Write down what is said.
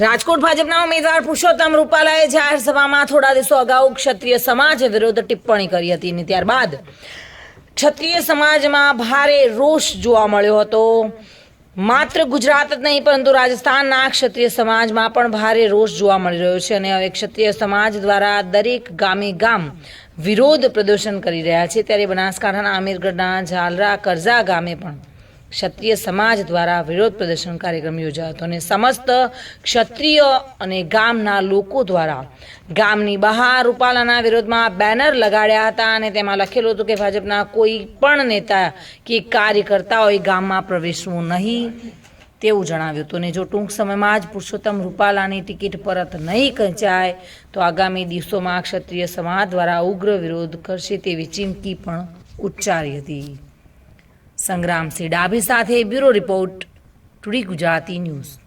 રાજકોટ ભાજપના ઉમેદવાર પુરુષોત્તમ રૂપાલાએ જાહેર સભામાં થોડા દિવસો અગાઉ ક્ષત્રિય સમાજ વિરુદ્ધ ટિપ્પણી કરી હતી અને ત્યારબાદ ક્ષત્રિય સમાજમાં ભારે રોષ જોવા મળ્યો હતો. માત્ર ગુજરાત જ નહીં, પરંતુ રાજસ્થાનના ક્ષત્રિય સમાજમાં પણ ભારે રોષ જોવા મળી રહ્યો છે અને હવે ક્ષત્રિય સમાજ દ્વારા દરેક ગામે ગામ વિરોધ પ્રદર્શન કરી રહ્યા છે. ત્યારે બનાસકાંઠાના આમીરગઢના ઝાલરા કરઝા ગામે પણ ક્ષત્રિય સમાજ દ્વારા વિરોધ પ્રદર્શન કાર્યક્રમ યોજાયો હતો અને સમસ્ત ક્ષત્રિય અને ગામના લોકો દ્વારા ગામની બહાર રૂપાલાના વિરોધમાં બેનર લગાડ્યા હતા અને તેમાં લખેલું હતું કે ભાજપના કોઈ પણ નેતા કે કાર્યકર્તાઓએ ગામમાં પ્રવેશવું નહીં તેવું જણાવ્યું હતું. અને જો ટૂંક સમયમાં જ પુરુષોત્તમ રૂપાલાની ટિકિટ પરત નહીં ખેંચાય, તો આગામી દિવસોમાં ક્ષત્રિય સમાજ દ્વારા ઉગ્ર વિરોધ કરશે તેવી ચીમકી પણ ઉચ્ચારી હતી. સંગ્રામસિંહ ડાભી સાથે બ્યુરો રિપોર્ટ ટુડી ગુજરાતી ન્યૂઝ.